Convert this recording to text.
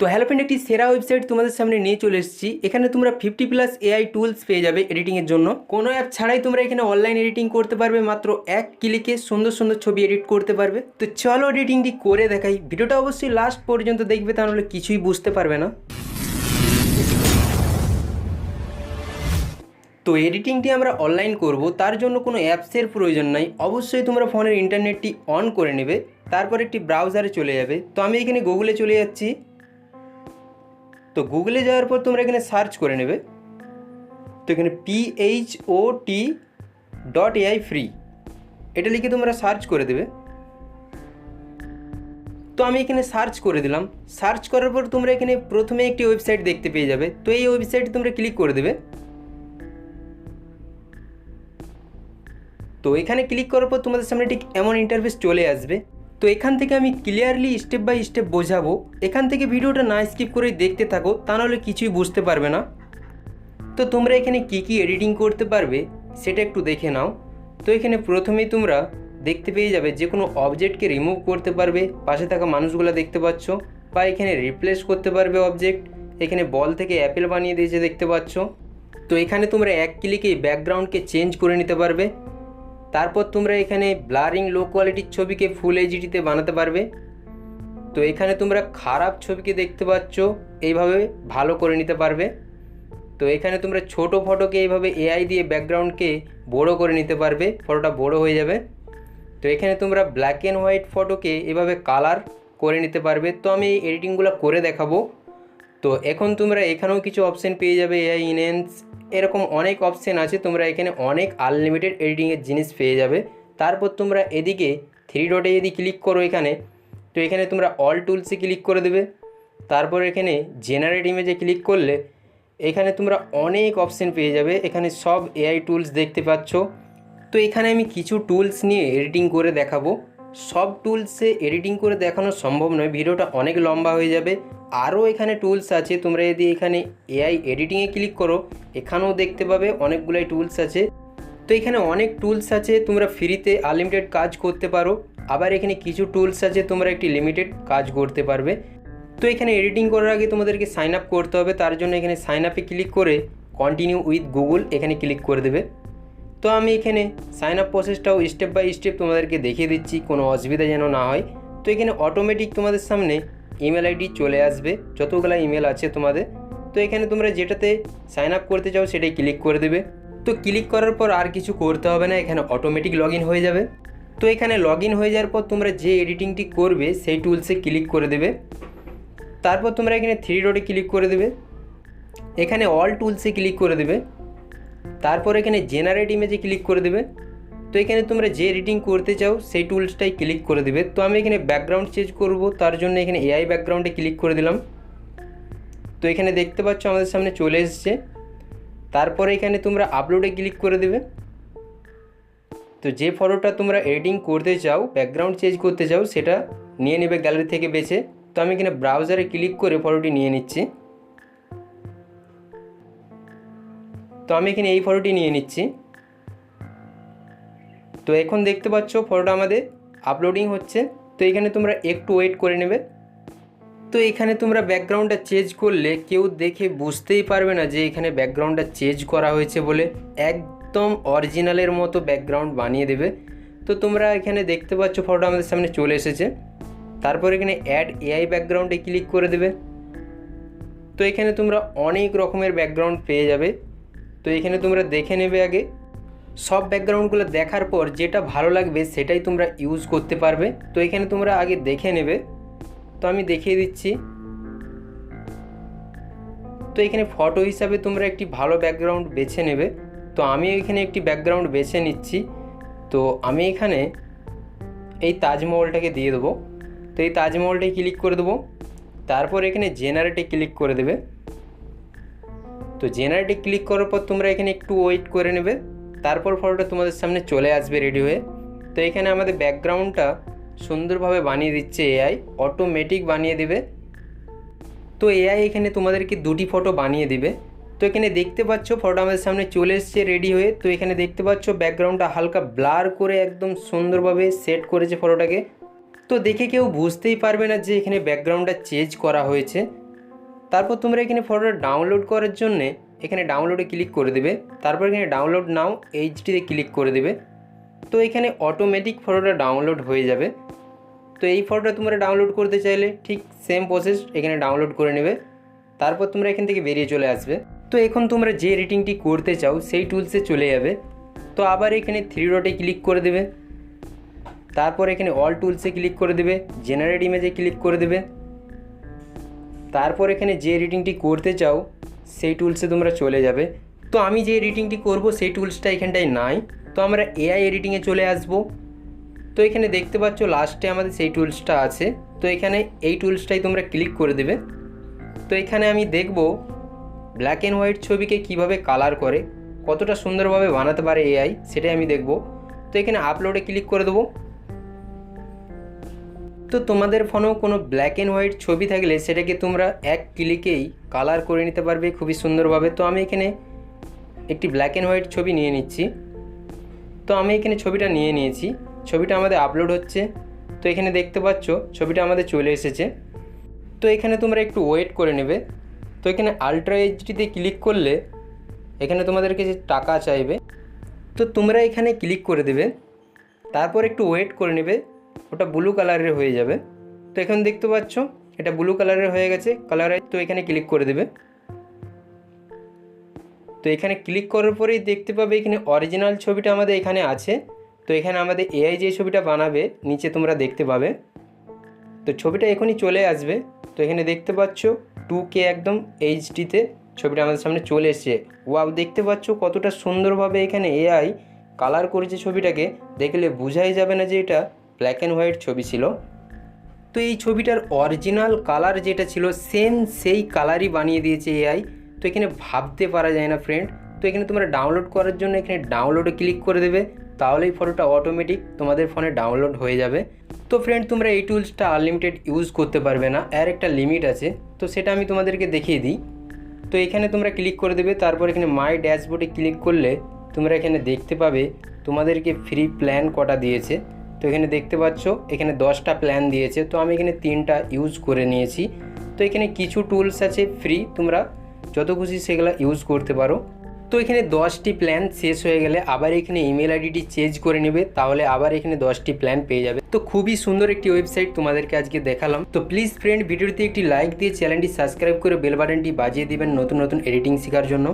তো hello friend একটি সেরা ওয়েবসাইট তোমাদের সামনে নিয়ে চলে এসেছি। এখানে তোমরা ফিফটি প্লাস এআই টুলস পেয়ে যাবে এডিটিংয়ের জন্য। কোনো অ্যাপ ছাড়াই তোমরা এখানে অনলাইন এডিটিং করতে পারবে, মাত্র এক ক্লিকে সুন্দর সুন্দর ছবি এডিট করতে পারবে। তো চলো এডিটিংটি করে দেখাই। ভিডিওটা অবশ্যই লাস্ট পর্যন্ত দেখবে, তা তাহলে কিছুই বুঝতে পারবে না। তো এডিটিংটি আমরা অনলাইন করব, তার জন্য কোনো অ্যাপসের প্রয়োজন নাই। অবশ্যই তোমরা ফোনের ইন্টারনেটটি অন করে নেবে, তারপর একটি ব্রাউজারে চলে যাবে। তো আমি এখানে গুগলে চলে যাচ্ছি। তো গুগলে যাওয়ার পর তোমরা এখানে সার্চ করে নেবে। তো এখানে P H O T dot A I free এটা লিখে তোমরা সার্চ করে দেবে। তো আমি এখানে সার্চ করে দিলাম। সার্চ করার পর তোমরা এখানে প্রথমে একটি ওয়েবসাইট দেখতে পেয়ে যাবে। তো এই ওয়েবসাইটে তোমরা ক্লিক করে দেবে। তো এখানে ক্লিক করার পর তোমাদের সামনে ঠিক এমন ইন্টারফেস চলে আসবে। তো এখান থেকে আমি ক্লিয়ারলি স্টেপ বাই স্টেপ বোঝাবো। এখান থেকে ভিডিওটা না স্কিপ করে দেখতে থাকো, তা নাহলে কিছুই বুঝতে পারবে না। তো তোমরা এখানে কি কি এডিটিং করতে পারবে, সেটা একটু দেখে নাও। তো এখানে প্রথমেই তোমরা দেখতে পেয়ে যাবে যে কোনো অবজেক্টকে রিমুভ করতে পারবে, পাশে থাকা মানুষগুলো দেখতে পাচ্ছ, বা এখানে রিপ্লেস করতে পারবে অবজেক্ট এখানে বল থেকে অ্যাপেল বানিয়ে দিয়েছে দেখতে পাচ্ছ। তো এখানে তোমরা এক ক্লিকেই ব্যাকগ্রাউন্ডকে চেঞ্জ করে নিতে পারবে। তারপর তোমরা এখানে ব্লারিং লো কোয়ালিটির ছবিকে ফুল এইচডিতে বানাতে পারবে। তো এখানে তোমরা খারাপ ছবিকে দেখতে পাচ্ছ, এইভাবে ভালো করে নিতে পারবে। তো এখানে তোমরা ছোট ফটোকে এইভাবে এআই দিয়ে ব্যাকগ্রাউন্ডকে বড় করে নিতে পারবে ফটোটা বড় হয়ে যাবে। তো এখানে তোমরা ব্ল্যাক অ্যান্ড হোয়াইট ফটোকে এভাবে কালার করে নিতে পারবে। তো আমি এই এডিটিংগুলো করে দেখাবো। তো এখন তোমরা এখানেও কিছু অপশান পেয়ে যাবে এআই ইনহ্যান্স এরকম অনেক অপশান আছে, তোমরা এখানে অনেক আনলিমিটেড এডিটিংয়ের জিনিস পেয়ে যাবে। তারপর তোমরা এদিকে থ্রি ডটে যদি ক্লিক করো এখানে, তো এখানে তোমরা অল টুলসে ক্লিক করে দেবে। তারপর এখানে জেনারেট ইমেজে ক্লিক করলে, এখানে তোমরা অনেক অপশান পেয়ে যাবে। এখানে সব এআই টুলস দেখতে পাচ্ছ। তো এখানে আমি কিছু টুলস নিয়ে এডিটিং করে দেখাবো। সব টুলসে এডিটিং করে দেখানো সম্ভব নয়, ভিডিওটা অনেক লম্বা হয়ে যাবে। আরও এখানে টুলস আছে, তোমরা যদি এখানে এআই এডিটিংয়ে ক্লিক করো, এখানেও দেখতে পাবে অনেকগুলাই টুলস আছে। তো এখানে অনেক টুলস আছে, তোমরা ফ্রিতে আনলিমিটেড কাজ করতে পারো। আবার এখানে কিছু টুলস আছে, তোমরা একটি লিমিটেড কাজ করতে পারবে। তো এখানে এডিটিং করার আগে তোমাদেরকে সাইন আপ করতে হবে, তার জন্য এখানে সাইন আপে ক্লিক করে কন্টিনিউ উইথ গুগল এখানে ক্লিক করে দেবে। তো আমি এখানে সাইন আপ প্রসেসটাও স্টেপ বাই স্টেপ তোমাদেরকে দেখিয়ে দিচ্ছি, কোনো অসুবিধা যেন না হয়। তো এখানে অটোমেটিক তোমাদের সামনে ইমেল আইডি চলে আসবে, যতগুলো ইমেল আছে তোমাদের। তো এখানে তোমরা যেটাতে সাইন আপ করতে চাও সেটাই ক্লিক করে দেবে। তো ক্লিক করার পর আর কিছু করতে হবে না, এখানে অটোমেটিক লগ হয়ে যাবে। তো এখানে লগ হয়ে যাওয়ার পর তোমরা যে এডিটিংটি করবে, সেই টুলসে ক্লিক করে দেবে। তারপর তোমরা এখানে থ্রি ডটে ক্লিক করে দেবে। এখানে অল টুলসে ক্লিক করে দেবে। তারপর এখানে জেনারেট ইমেজে ক্লিক করে দেবে। তো এখানে তোমরা যে এডিটিং করতে চাও, সেই টুলসটাই ক্লিক করে দেবে। তো আমি এখানে ব্যাকগ্রাউন্ড চেঞ্জ করব, তার জন্য এখানে এআই ব্যাকগ্রাউন্ডে ক্লিক করে দিলাম। তো এখানে দেখতে পাচ্ছ আমাদের সামনে চলে এসছে। তারপরে এখানে তোমরা আপলোডে ক্লিক করে দেবে। তো যে ফটোটা তোমরা এডিটিং করতে চাও ব্যাকগ্রাউন্ড চেঞ্জ করতে চাও, সেটা নিয়ে নেবে গ্যালারি থেকে বেছে। তো আমি এখানে ব্রাউজারে ক্লিক করে ফটোটি নিয়ে নিচ্ছি। তো আমি এখানে এই ফটোটি নিয়ে নিচ্ছি। তো এখন দেখতে পাচ্ছ ফটোটা আমাদের আপলোডিং হচ্ছে। তো এখানে তোমরা একটু ওয়েট করে নেবে। তো এখানে তোমরা ব্যাকগ্রাউন্ডটা চেঞ্জ করলে কেউ দেখে বুঝতেই পারবে না যে এখানে ব্যাকগ্রাউন্ডটা চেঞ্জ করা হয়েছে বলে একদম অরিজিনালের মতো ব্যাকগ্রাউন্ড বানিয়ে দেবে। তো তোমরা এখানে দেখতে পাচ্ছ ফটোটা আমাদের সামনে চলে এসেছে। তারপর এখানে অ্যাড এআই ব্যাকগ্রাউন্ডে ক্লিক করে দেবে। তো এখানে তোমরা অনেক রকমের ব্যাকগ্রাউন্ড পেয়ে যাবে। তো এখানে তোমরা দেখে নেবে আগে। সব ব্যাকগ্রাউন্ডগুলো দেখার পর যেটা ভালো লাগবে সেটাই তোমরা ইউজ করতে পারবে। তো এখানে তোমরা আগে দেখে নেবে। তো আমি দেখিয়ে দিচ্ছি। তো এখানে ফটো হিসাবে তোমরা একটি ভালো ব্যাকগ্রাউন্ড বেছে নেবে। তো আমি এখানে একটি ব্যাকগ্রাউন্ড বেছে নিচ্ছি। তো আমি এখানে এই তাজমহলটাকে দিয়ে দেবো। তো এই তাজমহলটাই ক্লিক করে দেবো। তারপর এখানে জেনারেটে ক্লিক করে দেবে। তো জেনারেটে ক্লিক করার পর তোমরা এখানে একটু ওয়েট করে নেবে। তারপর ফটোটা তোমাদের সামনে চলে আসবে রেডি হয়ে। তো এখানে আমাদের ব্যাকগ্রাউন্ডটা সুন্দরভাবে বানিয়ে দিচ্ছে এআই অটোমেটিক বানিয়ে দেবে। তো এআই এখানে তোমাদেরকে দুটি ফটো বানিয়ে দিবে। তো এখানে দেখতে পাচ্ছ ফটো আমাদের সামনে চলে এসছে রেডি হয়ে। তো এখানে দেখতে পাচ্ছ ব্যাকগ্রাউন্ডটা হালকা ব্লার করে একদম সুন্দরভাবে সেট করেছে ফটোটাকে তো দেখে কেউ বুঝতেই পারবে না যে এখানে ব্যাকগ্রাউন্ডটা চেঞ্জ করা হয়েছে। তারপর তোমরা এখানে ফটোটা ডাউনলোড করার জন্যে এখানে ডাউনলোডে ক্লিক করে দেবে। তারপর এখানে ডাউনলোড নাও এইচডিতে ক্লিক করে দেবে। তো এখানে অটোমেটিক ফটোটা ডাউনলোড হয়ে যাবে। তো এই ফটোটা তোমরা ডাউনলোড করতে চাইলে ঠিক সেম প্রসেস এখানে ডাউনলোড করে নেবে। তারপর তোমরা এখান থেকে বেরিয়ে চলে আসবে। তো এখন তোমরা যে এডিটিংটি করতে চাও সেই টুলসে চলে যাবে। তো আবার এখানে থ্রি ডটে ক্লিক করে দেবে। তারপর এখানে অল টুলসে ক্লিক করে দেবে। জেনারেট ইমেজে ক্লিক করে দেবে। তারপর এখানে যে এডিটিংটি করতে চাও, সেই টুলসে তোমরা চলে যাবে। তো আমি যে এডিটিংটি করব, সেই টুলসটা এখানটায় নাই। তো আমরা এআই এডিটিংয়ে চলে আসব। তো এখানে দেখতে পাচ্ছ লাস্টে আমাদের সেই টুলসটা আছে। তো এখানে এই টুলসটাই তোমরা ক্লিক করে দেবে। তো এখানে আমি দেখব ব্ল্যাক অ্যান্ড হোয়াইট ছবিকে কীভাবে কালার করে, কতটা সুন্দরভাবে বানাতে পারে এআই সেটাই আমি দেখব। তো এখানে আপলোডে ক্লিক করে দেবো। তো তোমাদের ফোনেও কোনো ব্ল্যাক অ্যান্ড হোয়াইট ছবি থাকলে সেটাকে তোমরা এক ক্লিকেই কালার করে নিতে পারবে খুবই সুন্দরভাবে। তো আমি এখানে একটি ব্ল্যাক অ্যান্ড হোয়াইট ছবি নিয়ে নিচ্ছি। তো আমি এখানে ছবিটা নিয়ে নিয়েছি। ছবিটা আমাদের আপলোড হচ্ছে। তো এখানে দেখতে পাচ্ছ, ছবিটা আমাদের চলে এসেছে। তো এখানে তোমরা একটু ওয়েট করে নেবে। তো এখানে আলট্রা এইচডিতে ক্লিক করলে এখানে তোমাদেরকে যে টাকা চাইবে, তো তোমরা এখানে ক্লিক করে দেবে। তারপর একটু ওয়েট করে নেবে। ওটা ব্লু কালারের হয়ে যাবে। তো এখন দেখতে পাচ্ছ, এটা ব্লু কালারের হয়ে গেছে। কালারে তো এখানে ক্লিক করে দেবে। তো এখানে ক্লিক করার পরেই দেখতে পাবে এখানে অরিজিনাল ছবিটা আমাদের এখানে আছে। তো এখানে আমাদের এআই যে ছবিটা বানাবে, নিচে তোমরা দেখতে পাবে। তো ছবিটা এখনই চলে আসবে। তো এখানে দেখতে পাচ্ছ টু কে একদম এইচডিতে ছবিটা আমাদের সামনে চলে এসছে। ওয়াও দেখতে পাচ্ছ কতটা সুন্দরভাবে এখানে এআই কালার করেছে ছবিটাকে। দেখলে বোঝাই যাবে না যে এটা ব্ল্যাক অ্যান্ড হোয়াইট ছবি ছিল। তো এই ছবিটার অরিজিনাল কালার যেটা ছিল সেম সেই কালারই বানিয়ে দিয়েছে এআই তো এখানে ভাবতে পারা যায় না ফ্রেন্ড তো এখানে তোমরা ডাউনলোড করার জন্য এখানে ডাউনলোডে ক্লিক করে দেবে। তাহলেই ফটোটা অটোমেটিক তোমাদের ফোনে ডাউনলোড হয়ে যাবে। তো ফ্রেন্ড তোমরা এই টুলসটা আনলিমিটেড ইউজ করতে পারবে না। এর একটা লিমিট আছে। তো সেটা আমি তোমাদেরকে দেখিয়ে দিই। তো এখানে তোমরা ক্লিক করে দেবে। তারপর এখানে মাই ড্যাশবোর্ডে ক্লিক করলে তোমরা এখানে দেখতে পাবে তোমাদেরকে ফ্রি প্ল্যান কটা দিয়েছে। তো এখানে দেখতে পাচ্ছ, এখানে দশটা প্ল্যান দিয়েছে। তো আমি এখানে তিনটা ইউজ করে নিয়েছি। তো এখানে কিছু টুলস আছে ফ্রি তোমরা যত খুশি সেগুলো ইউজ করতে পারো। তো এখানে দশটি প্ল্যান শেষ হয়ে গেলে আবার এখানে ইমেল আইডিটি চেঞ্জ করে নেবে, তাহলে আবার এখানে দশটি প্ল্যান পেয়ে যাবে। তো খুবই সুন্দর একটি ওয়েবসাইট তোমাদেরকে আজকে দেখালাম। তো প্লিজ ফ্রেন্ড ভিডিওতে একটি লাইক দিয়ে চ্যানেলটি সাবস্ক্রাইব করে বেল বাটনটি বাজিয়ে দিবেন নতুন নতুন এডিটিং শেখার জন্য।